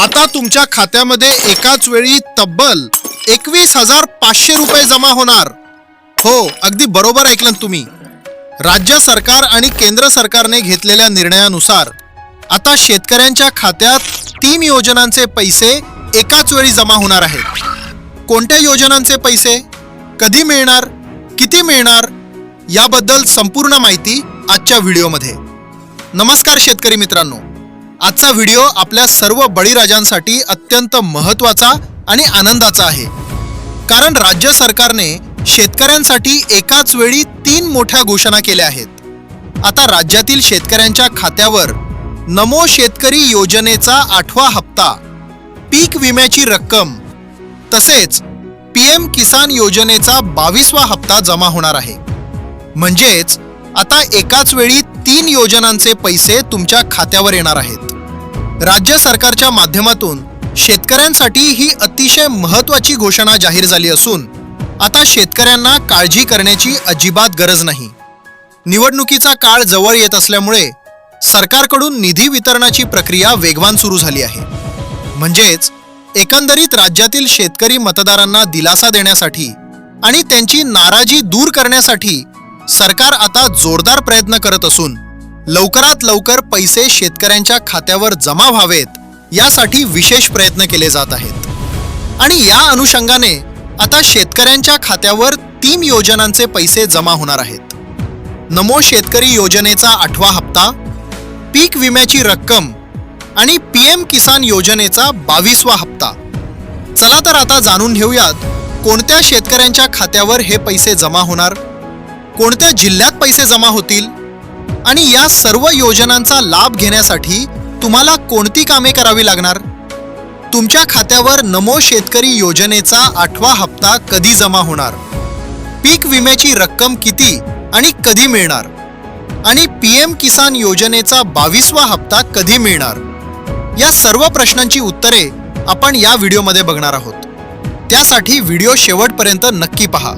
आता तुमच्या खात्यामध्ये एकाच वेळी तब्बल एकवीस हजार पाचशे रुपये जमा होणार. हो अगदी बरोबर ऐकलं तुम्ही. राज्य सरकार आणि केंद्र सरकारने घेतलेल्या निर्णयानुसार आता शेतकऱ्यांच्या खात्यात तीन योजनांचे पैसे एकाच वेळी जमा होणार आहेत. कोणत्या योजनांचे पैसे? कधी मिळणार? किती मिळणार? याबद्दल संपूर्ण माहिती आजच्या व्हिडिओमध्ये. नमस्कार शेतकरी मित्रांनो. आजचा व्हिडिओ आपल्या सर्व बळीराजांसाठी अत्यंत महत्त्वाचा आणि आनंदाचा आहे. कारण राज्य सरकारने शेतकऱ्यांसाठी एकाच वेळी तीन मोठ्या घोषणा केल्या आहेत. आता राज्यातील शेतकऱ्यांच्या खात्यावर नमो शेतकरी योजनेचा आठवा हप्ता पीक विम्याची रक्कम तसेच पी एम किसान योजनेचा बावीसवा हप्ता जमा होणार आहे. म्हणजेच आता एकाच वेळी तीन योजनांचे पैसे तुमच्या खात्यावर येणार आहेत. राज्य सरकारच्या माध्यमातून शेतकऱ्यांसाठी ही अतिशय महत्त्वाची घोषणा जाहीर झाली असून आता शेतकऱ्यांना काळजी करण्याची अजिबात गरज नाही. निवडणुकीचा काळ जवळ येत असल्यामुळे सरकारकडून निधी वितरणाची प्रक्रिया वेगवान सुरू झाली आहे. म्हणजेच एकंदरीत राज्यातील शेतकरी मतदारांना दिलासा देण्यासाठी आणि त्यांची नाराजी दूर करण्यासाठी सरकार आता जोरदार प्रयत्न करत असून लवकरात लवकर पैसे शेतकऱ्यांच्या खात्यावर जमा व्हावेत यासाठी विशेष प्रयत्न केले जात आहेत. आणि या अनुषंगाने आता शेतकऱ्यांच्या खात्यावर तीन योजनांचे पैसे जमा होणार आहेत. नमो शेतकरी योजनेचा आठवा हप्ता पीक विम्याची रक्कम आणि पी एम किसान योजनेचा बावीसवा हप्ता. चला तर आता जाणून घेऊयात कोणत्या शेतकऱ्यांच्या खात्यावर हे पैसे जमा होणार कोणत्या जिल्ह्यात पैसे जमा होतील आणि या सर्व योजनांचा लाभ घेण्यासाठी तुम्हाला कोणती कामे करावी लागणार? तुमच्या खात्यावर नमो शेतकरी योजनेचा आठवा हप्ता कधी जमा होणार? पीक विम्याची रक्कम किती आणि कधी मिळणार? आणि पी एम किसान योजनेचा बावीसवा हप्ता कधी मिळणार? या सर्व प्रश्नांची उत्तरे आपण या व्हिडिओमध्ये बघणार आहोत. त्यासाठी व्हिडिओ शेवटपर्यंत नक्की पहा.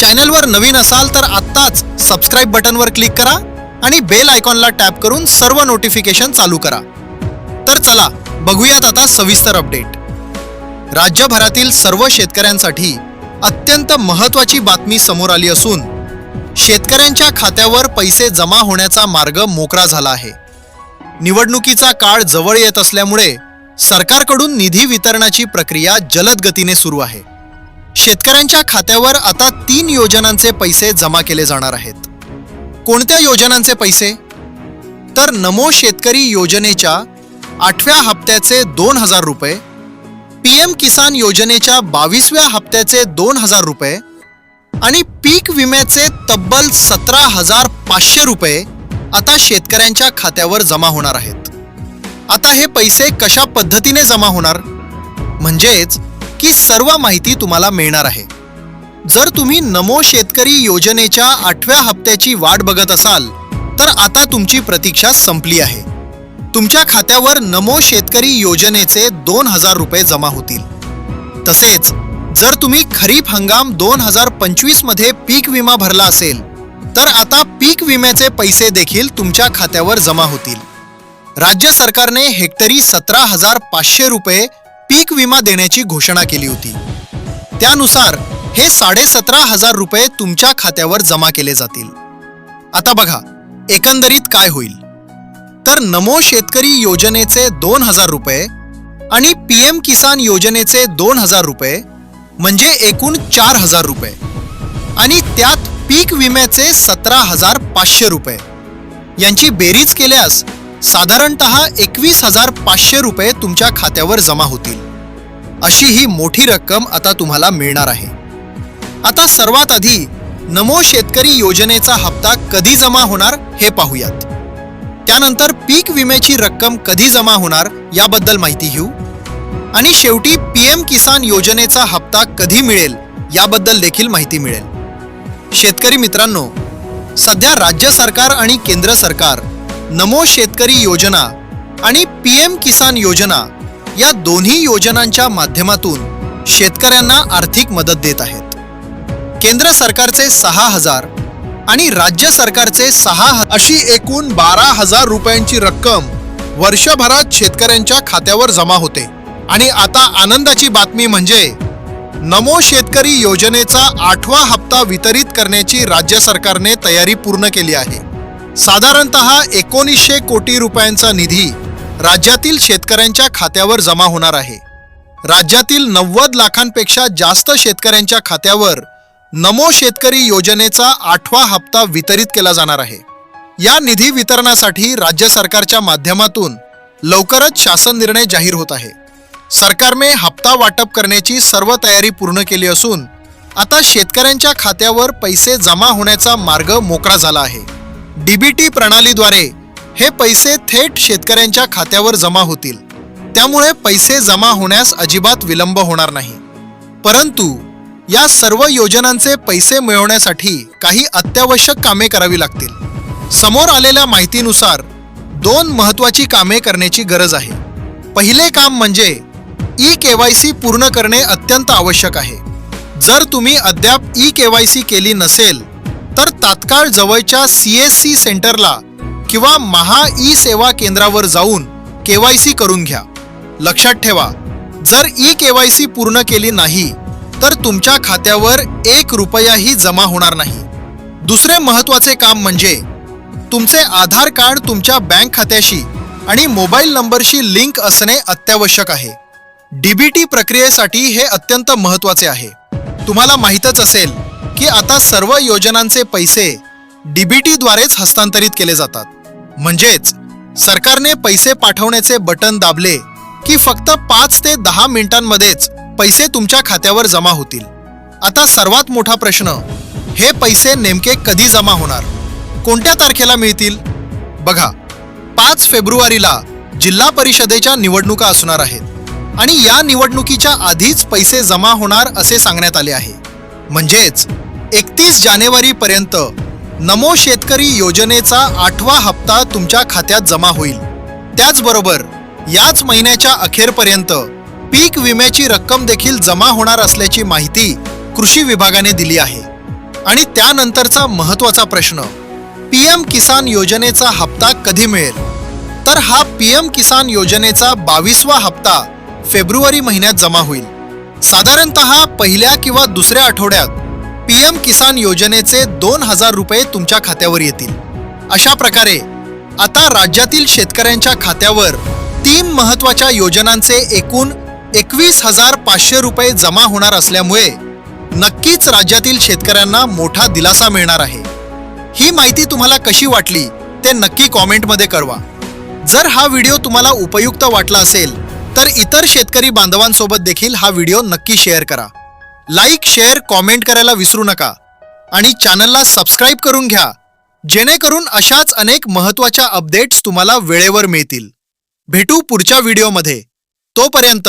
चॅनलवर नवीन असाल तर आत्ताच सबस्क्राईब बटनवर क्लिक करा आणि बेल आयकॉनला टॅप करून सर्व नोटिफिकेशन चालू करा. तर चला बघूयात आता सविस्तर अपडेट. राज्यभरातील सर्व शेतकऱ्यांसाठी अत्यंत महत्त्वाची बातमी समोर आली असून शेतकऱ्यांच्या खात्यावर पैसे जमा होण्याचा मार्ग मोकळा झाला आहे. निवडणुकीचा काळ जवळ येत असल्यामुळे सरकारकडून निधी वितरणाची प्रक्रिया जलद गतीने सुरू आहे. शेतकऱ्यांच्या खात्यावर आता तीन योजनांचे पैसे जमा केले जाणार आहेत. कोणत्या योजनांचे पैसे? तर नमो शेतकरी योजनेच्या आठव्या हप्त्याचे दोन हजार रुपये पी एम किसान योजनेच्या बावीसव्या हप्त्याचे दोन हजार रुपये आणि पीक विम्याचे तब्बल सतरा हजार पाचशे रुपये आता शेतकऱ्यांच्या खात्यावर जमा होणार आहेत. आता हे पैसे कशा पद्धतीने जमा होणार? म्हणजेच की सर्व माहिती तुम्हाला मिळणार आहे. जर तुम्ही नमो शेतकरी योजनेच्या आठव्या हप्त्याची वाट बघत असाल तर आता तुमची प्रतीक्षा संपली आहे. तुमच्या खात्यावर नमो शेतकरी योजनेचे दोन हजार रुपये जमा होतील. तसेच जर तुम्ही खरीप हंगाम दोन हजार पंचवीसमध्ये पीक विमा भरला असेल तर आता पीक विम्याचे पैसे देखील तुमच्या खात्यावर जमा होतील. राज्य सरकारने हेक्टरी सतरा हजार पाचशे रुपये पीक विमा देण्याची घोषणा केली होती. त्यानुसार हे साडेसतरा हजार रुपये तुमच्या खात्यावर जमा केले जातील. आता बघा एकंदरीत काय होईल. तर नमो शेतकरी योजनेचे दोन हजार रुपये आणि पी एम किसान योजनेचे दोन हजार रुपये म्हणजे एकूण चार हजार रुपये. आणि त्यात पीक विम्याचे सतरा हजार पाचशे रुपये. यांची बेरीज केल्यास साधारणत एकवीस हजार पाचशे रुपये तुमच्या खात्यावर जमा होतील. अशी ही मोठी रक्कम आता तुम्हाला मिळणार आहे. आता सर्वात आधी नमो शेतकरी योजनेचा हप्ता कधी जमा होणार हे पाहूयात. त्यानंतर पीक विम्याची रक्कम कधी जमा होणार याबद्दल माहिती घेऊ. आणि शेवटी पी एम किसान योजनेचा हप्ता कधी मिळेल याबद्दल देखील माहिती मिळेल. शेतकरी मित्रांनो सध्या राज्य सरकार आणि केंद्र सरकार नमो शेतकरी योजना आणि पी एम किसान योजना या दोन्ही योजनांच्या माध्यमातून शेतकऱ्यांना आर्थिक मदत देत आहेत. केंद्र सरकारचे सहा हजार आणि राज्य सरकारचे सहा अशी एकूण बारा हजार रुपयांची रक्कम वर्षभरात शेतकऱ्यांच्या खात्यावर जमा होते. आणि आता आनंदाची बातमी म्हणजे नमो शेतकरी योजनेचा आठवा हप्ता वितरित करण्याची राज्य सरकारने तयारी पूर्ण केली आहे. साधारणतः एकोणीसशे कोटी रुपयांचा निधी राज्यातील शेतकऱ्यांच्या खात्यावर जमा होणार आहे. राज्यातील नव्वद लाखांपेक्षा जास्त शेतकऱ्यांच्या खात्यावर नमो शेतकरी योजनेचा आठवा हप्ता वितरित केला जाणार आहे. या निधी वितरणासाठी राज्य सरकारच्या माध्यमातून लवकरच शासन निर्णय जाहीर होत आहे. सरकारने हप्ता वाटप करण्याची सर्व तयारी पूर्ण केली असून आता शेतकऱ्यांच्या खात्यावर पैसे जमा होण्याचा मार्ग मोकळा झाला आहे. डीबीटी प्रणालीद्वारे हे पैसे थेट शेतकऱ्यांच्या खात्यावर जमा होतील. त्यामुळे पैसे जमा होण्यास अजिबात विलंब होणार नाही. परंतु या सर्व योजनांचे पैसे मिळवण्यासाठी काही अत्यावश्यक कामे करावी लागतील. समोर आलेल्या माहितीनुसार दोन महत्वाची कामे करण्याची गरज आहे. पहिले काम म्हणजे ई केवायसी पूर्ण करणे अत्यंत आवश्यक आहे. जर तुम्ही अद्याप ई केवायसी केली नसेल तर तात्काळ जवळच्या सी एस सी सेंटरला किंवा महा ई सेवा केंद्रावर जाऊन केवायसी करून घ्या. लक्षात ठेवा जर ई केवायसी पूर्ण केली नाही तर तुमच्या खात्यावर एक रुपयाही जमा होणार नाही. दुसरे महत्त्वाचे काम म्हणजे तुमचे आधार कार्ड तुमच्या बँक खात्याशी आणि मोबाईल नंबरशी लिंक असणे अत्यावश्यक आहे. डीबीटी प्रक्रियेसाठी हे अत्यंत महत्त्वाचे आहे. तुम्हाला माहीतच असेल की आता सर्व योजनांचे पैसे डीबीटीद्वारेच हस्तांतरित केले जातात. म्हणजेच सरकारने पैसे पाठवण्याचे बटन दाबले की फक्त पाच ते दहा मिनिटांमध्येच पैसे तुमच्या खात्यावर जमा होतील. आता सर्वात मोठा प्रश्न हे पैसे नेमके कधी जमा होणार? कोणत्या तारखेला मिळतील? बघा पाच फेब्रुवारीला जिल्हा परिषदेच्या निवडणुका असणार आहेत आणि या निवडणुकीच्या आधीच पैसे जमा होणार असे सांगण्यात आले आहे. म्हणजेच एकतीस जानेवारी पर्यंत नमो शेतकरी योजनेचा आठवा हप्ता तुमच्या खात्यात जमा होईल. त्याचबरोबर याच महिन्याच्या अखेरपर्यंत पीक विम्याची रक्कम देखील जमा होणार असल्याची माहिती कृषी विभागाने दिली आहे. आणि त्यानंतरचा महत्त्वाचा प्रश्न पीएम किसान योजनेचा हप्ता कधी मिळेल? तर हा पीएम किसान योजनेचा बावीसवा हप्ता फेब्रुवारी महिन्यात जमा होईल. साधारणतः पहिल्या किंवा दुसऱ्या आठवड्यात पीएम किसान योजनेचे दोन हजार रुपये तुमच्या खात्यावर येतील. अशा प्रकारे आता राज्यातील शेतकऱ्यांच्या खात्यावर तीन महत्त्वाच्या योजनांचे एकूण एकवीस हजार पाचशे रुपये जमा होणार असल्यामुळे नक्कीच राज्यातील शेतकऱ्यांना मोठा दिलासा मिळणार आहे. ही माहिती तुम्हाला कशी वाटली ते नक्की कॉमेंटमध्ये कळवा. जर हा व्हिडिओ तुम्हाला उपयुक्त वाटला असेल तर इतर शेतकरी बांधवांसोबत देखील हा व्हिडिओ नक्की शेअर करा. लाईक शेअर कॉमेंट करायला विसरू नका आणि चॅनलला सबस्क्राईब करून घ्या जेणेकरून अशाच अनेक महत्त्वाच्या अपडेट्स तुम्हाला वेळेवर मिळतील. भेटू पुढच्या व्हिडिओमध्ये. तोपर्यंत